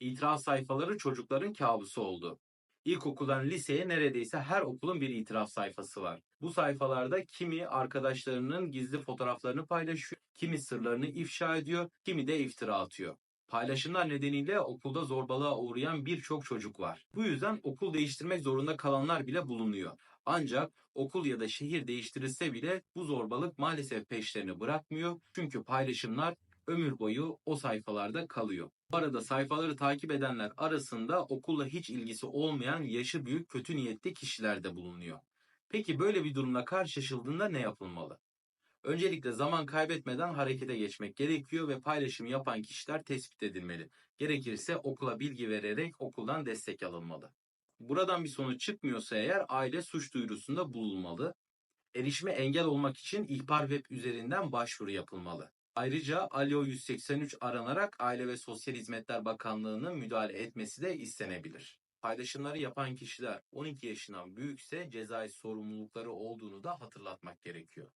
İtiraz sayfaları çocukların kabusu oldu. İlkokuldan liseye neredeyse her okulun bir itiraf sayfası var. Bu sayfalarda kimi arkadaşlarının gizli fotoğraflarını paylaşıyor, kimi sırlarını ifşa ediyor, kimi de iftira atıyor. Paylaşımlar nedeniyle okulda zorbalığa uğrayan birçok çocuk var. Bu yüzden okul değiştirmek zorunda kalanlar bile bulunuyor. Ancak okul ya da şehir değiştirilse bile bu zorbalık maalesef peşlerini bırakmıyor. Çünkü paylaşımlar ömür boyu o sayfalarda kalıyor. Bu arada sayfaları takip edenler arasında okulla hiç ilgisi olmayan yaşı büyük kötü niyetli kişiler de bulunuyor. Peki böyle bir durumla karşılaşıldığında ne yapılmalı? Öncelikle zaman kaybetmeden harekete geçmek gerekiyor ve paylaşım yapan kişiler tespit edilmeli. Gerekirse okula bilgi vererek okuldan destek alınmalı. Buradan bir sonuç çıkmıyorsa eğer aile suç duyurusunda bulunmalı. Erişime engel olmak için ihbar web üzerinden başvuru yapılmalı. Ayrıca Alo 183 aranarak Aile ve Sosyal Hizmetler Bakanlığı'nın müdahale etmesi de istenebilir. Paylaşımları yapan kişiler 12 yaşından büyükse cezai sorumlulukları olduğunu da hatırlatmak gerekiyor.